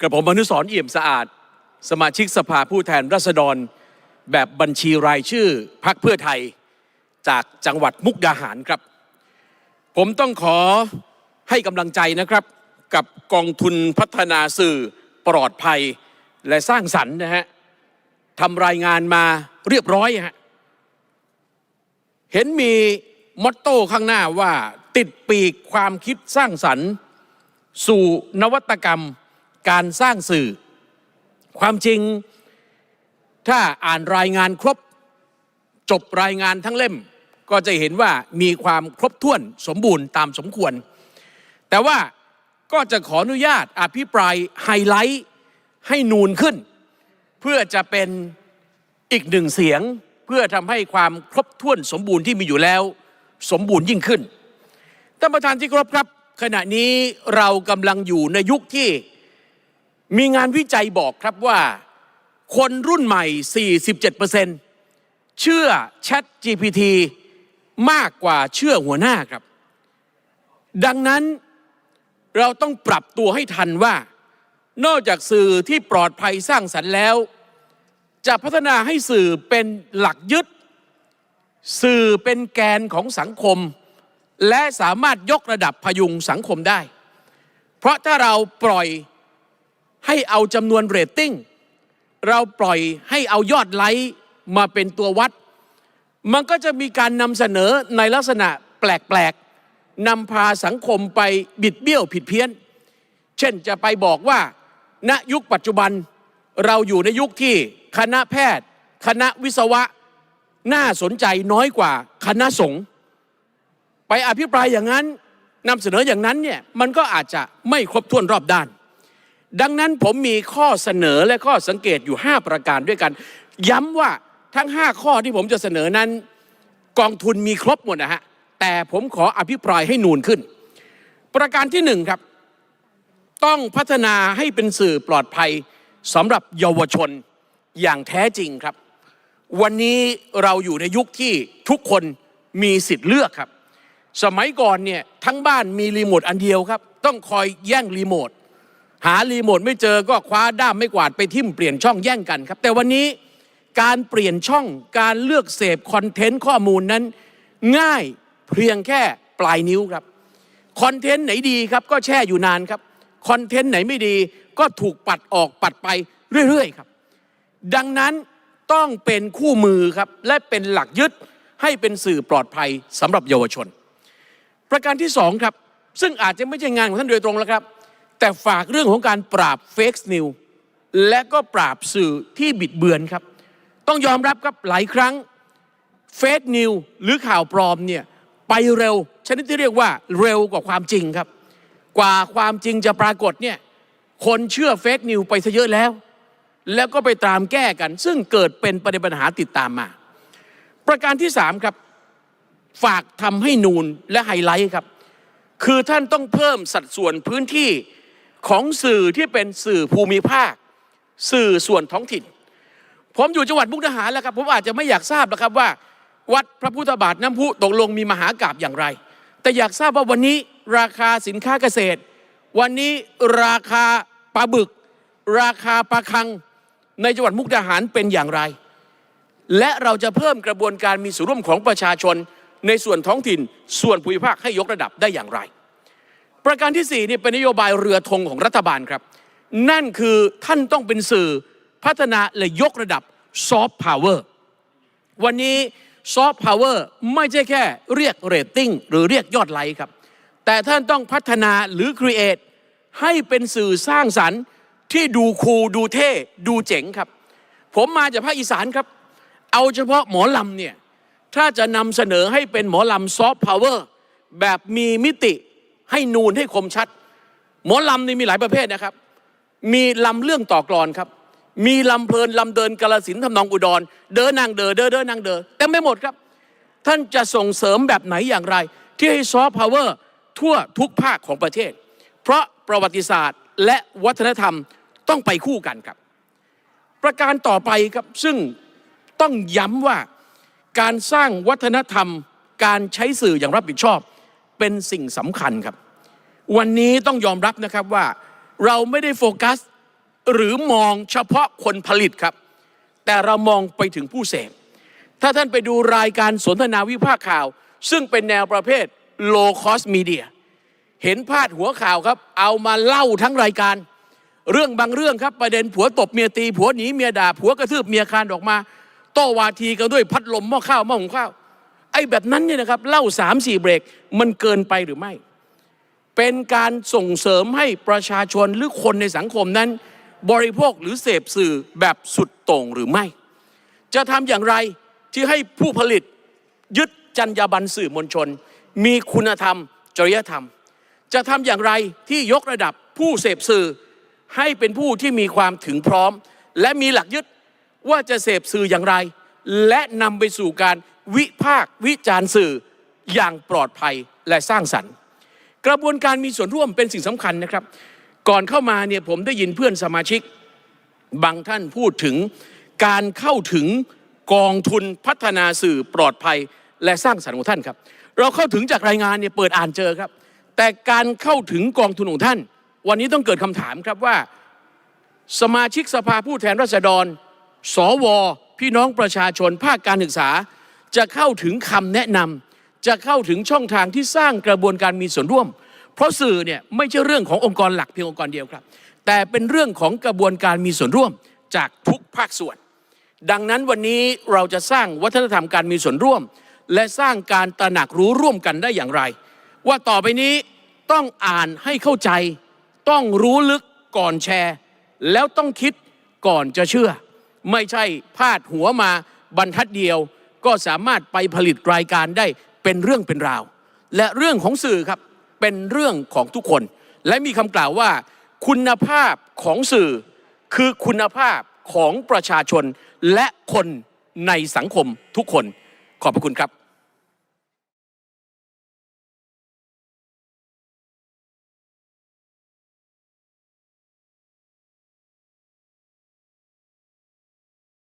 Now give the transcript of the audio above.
กระผมอนุสรณ์เอี่ยมสะอาด สมาชิกสภาผู้แทนราษฎร แบบบัญชีรายชื่อพักเพื่อไทยจากจังหวัดมุกดาหารครับ ผมต้องขอให้กำลังใจนะครับ กับกองทุนพัฒนาสื่อปลอดภัยและสร้างสรรค์นะฮะทำรายงานมาเรียบร้อยฮะเห็นมีมอตโต้ข้างหน้าว่าติดปีกความคิดสร้างสรรค์ สู่นวัตกรรม การสร้างสื่อ ความจริงถ้าอ่านรายงานครบ จบรายงานทั้งเล่ม ก็จะเห็นว่ามีความครบถ้วนสมบูรณ์ตามสมควร แต่ว่าก็จะขออนุญาตอภิปรายไฮไลท์ให้นูนขึ้น เพื่อจะเป็นอีกหนึ่งเสียงเพื่อทำให้ความครบถ้วนสมบูรณ์ที่มีอยู่แล้ว สมบูรณ์ยิ่งขึ้นท่านประธานที่เคารพครับ ขณะนี้เรากำลังอยู่ในยุคที่ มีงานวิจัยบอกครับว่า คนรุ่นใหม่ 47%เชื่อ Chat GPT มากกว่าเชื่อหัวหน้าครับ ดังนั้นเราต้องปรับตัวให้ทันว่า นอกจากสื่อที่ปลอดภัยสร้างสรรค์แล้ว จะพัฒนาให้สื่อเป็นหลักยึด สื่อเป็นแกนของสังคม และสามารถยกระดับพยุงสังคมได้ เพราะถ้าเราปล่อย ให้เอาจำนวนเรตติ้ง เราปล่อยให้เอายอดไลค์มาเป็นตัววัด มันก็จะมีการนำเสนอในลักษณะแปลกๆนำพาสังคมไปบิดเบี้ยวผิดเพี้ยน เช่นจะไปบอกว่า ณยุคปัจจุบันเราอยู่ในยุคที่คณะแพทย์ คณะวิศวะ น่าสนใจน้อยกว่าคณะสงฆ์ไปอภิปรายอย่างนั้นนำเสนออย่างนั้นเนี่ยมันก็อาจจะไม่ครบถ้วนรอบด้าน ดังนั้นผมมีข้อเสนอและข้อสังเกตอยู่ 5 ประการด้วยกัน ย้ำว่าทั้ง 5 ข้อที่ผมจะเสนอนั้น กองทุนมีครบหมดนะฮะแต่ผมขออภิปรายให้นูนขึ้น ประการที่หนึ่งครับ ต้องพัฒนาให้เป็นสื่อปลอดภัยสำหรับเยาวชนอย่างแท้จริงครับ วันนี้เราอยู่ในยุคที่ทุกคนมีสิทธิ์เลือกครับ สมัยก่อนเนี่ยทั้งบ้านมีรีโมทอันเดียวครับ ต้องคอยแย่งรีโมท หารีโมทไม่เจอก็คว้าด้ามไม่กวาดไปทิ่มเปลี่ยนช่องแย่งกันครับ แต่วันนี้การเปลี่ยนช่องการเลือกเสพคอนเทนต์ข้อมูลนั้น ง่ายเพียงแค่ปลายนิ้วครับคอนเทนต์ไหนดีครับ ก็แช่อยู่นานครับคอนเทนต์ไหนไม่ดีก็ถูกปัดออกปัดไปเรื่อยๆครับ ดังนั้นต้องเป็นคู่มือครับ และเป็นหลักยึดให้เป็นสื่อปลอดภัยสำหรับเยาวชน ประการที่สองครับ ซึ่งอาจจะไม่ใช่งานของท่านโดยตรงแล้วครับ แต่ฝากเรื่องของการปราบเฟกซ์นิวและก็ปราบสื่อที่บิดเบือนครับ ต้องยอมรับครับหลายครั้งเฟกนิวหรือข่าวปลอมเนี่ยไปเร็ว ชนิดที่เรียกว่าเร็วกว่าความจริงครับ กว่าความจริงจะปรากฏเนี่ยคนเชื่อเฟกนิวไปซะเยอะแล้ว แล้วก็ไปตามแก้กัน ซึ่งเกิดเป็นประเด็นปัญหาติดตามมา ประการที่สามครับ ฝากทำให้นูนและไฮไลท์ครับ คือท่านต้องเพิ่มสัดส่วนพื้นที่ ของสื่อที่เป็นสื่อภูมิภาค สื่อส่วนท้องถิ่น ผมอยู่จังหวัดมุกดาหารแล้วครับผมอาจจะไม่อยากทราบนะครับว่า วัดพระพุทธบาทน้ำพุตกลงมีมหากราบอย่างไร แต่อยากทราบว่าวันนี้ราคาสินค้าเกษตร วันนี้ราคาปลาบึก ราคาปลาคังในจังหวัดมุกดาหารเป็นอย่างไร และเราจะเพิ่มกระบวนการมีส่วนร่วมของประชาชนในส่วนท้องถิ่นส่วนภูมิภาคให้ยกระดับได้อย่างไร ประการที่4นี่เป็นนโยบายเรือธงของรัฐบาลครับ นั่นคือท่านต้องเป็นสื่อพัฒนาและยกระดับซอฟต์พาวเวอร์วันนี้ซอฟต์พาวเวอร์ไม่ใช่แค่เรียกเรตติ้งหรือเรียกยอดไลค์ครับ แต่ท่านต้องพัฒนาหรือครีเอทให้เป็นสื่อสร้างสรรค์ที่ดูคูลดูเท่ดูเจ๋งครับ ผมมาจากภาคอีสานครับ เอาเฉพาะหมอลำเนี่ย ถ้าจะนำเสนอให้เป็นหมอลำซอฟต์พาวเวอร์แบบมีมิติ ให้นูนให้คมชัด หมอลำนี่มีหลายประเภทนะครับ มีลำเรื่องต่อกรอนครับ มีลำเพลินลำเดินกาลสินทำนองอุดร เดินนางเดอเดินเดินนางเดอเต็มไม่หมดครับ ท่านจะส่งเสริมแบบไหนอย่างไร ที่ให้ซอฟต์พาวเวอร์ทั่วทุกภาคของประเทศ เพราะประวัติศาสตร์และวัฒนธรรมต้องไปคู่กันครับ ประการต่อไปครับซึ่งต้องย้ำว่าการสร้างวัฒนธรรม การใช้สื่ออย่างรับผิดชอบ เป็นสิ่งสำคัญครับ วันนี้ต้องยอมรับนะครับว่าเราไม่ได้โฟกัส หรือมองเฉพาะคนผลิตครับ แต่เรามองไปถึงผู้เสพถ้าท่านไปดูรายการสนทนาวิพากษ์ข่าว ซึ่งเป็นแนวประเภท low cost media เห็นพาดหัวข่าวครับ เอามาเล่าทั้งรายการ เรื่องบางเรื่องครับประเด็นผัวตบเมียตีผัวหนีเมียด่าผัวกระทืบเมียคานออกมา โต้วาทีกันด้วยพัดลมหม้อข้าวหม้อหุงข้าว อ้แบบนั้นเนี่ยนะครับเล่าสามสี่เบรกมันเกินไปหรือไม่ เป็นการส่งเสริมให้ประชาชนหรือคนในสังคมนั้น บริโภคหรือเสพสื่อแบบสุดโต่งหรือไม่ จะทำอย่างไรที่ให้ผู้ผลิตยึดจรรยาบรรณสื่อมวลชน มีคุณธรรม จริยธรรม จะทำอย่างไรที่ยกระดับผู้เสพสื่อ ให้เป็นผู้ที่มีความถึงพร้อม และมีหลักยึดว่าจะเสพสื่ออย่างไร และนำไปสู่การ วิพากษ์วิจารณ์สื่ออย่างปลอดภัยและสร้างสรรค์ กระบวนการมีส่วนร่วมเป็นสิ่งสำคัญนะครับ ก่อนเข้ามาเนี่ยผมได้ยินเพื่อนสมาชิก บางท่านพูดถึงการเข้าถึงกองทุนพัฒนาสื่อปลอดภัยและสร้างสรรค์ของท่านครับ เราเข้าถึงจากรายงานเนี่ยเปิดอ่านเจอครับ แต่การเข้าถึงกองทุนของท่าน วันนี้ต้องเกิดคำถามครับว่า สมาชิกสภาผู้แทนราษฎร สว พี่น้องประชาชนภาคการศึกษา จะเข้าถึงคำแนะนำจะเข้าถึงช่องทางที่สร้างกระบวนการมีส่วนร่วม เพราะสื่อเนี่ยไม่ใช่เรื่องขององค์กรหลักเพียงองค์กรเดียวครับ แต่เป็นเรื่องของกระบวนการมีส่วนร่วมจากทุกภาคส่วน ดังนั้นวันนี้เราจะสร้างวัฒนธรรมการมีส่วนร่วม และสร้างการตระหนักรู้ร่วมกันได้อย่างไร ว่าต่อไปนี้ต้องอ่านให้เข้าใจ ต้องรู้ลึกก่อนแชร์ แล้วต้องคิดก่อนจะเชื่อ ไม่ใช่พาดหัวมาบรรทัดเดียว ก็สามารถไปผลิตรายการได้เป็นเรื่องเป็นราว และเรื่องของสื่อครับเป็นเรื่องของทุกคน และมีคำกล่าวว่า คุณภาพของสื่อ คือคุณภาพของประชาชนและคนในสังคมทุกคน ขอบพระคุณครับ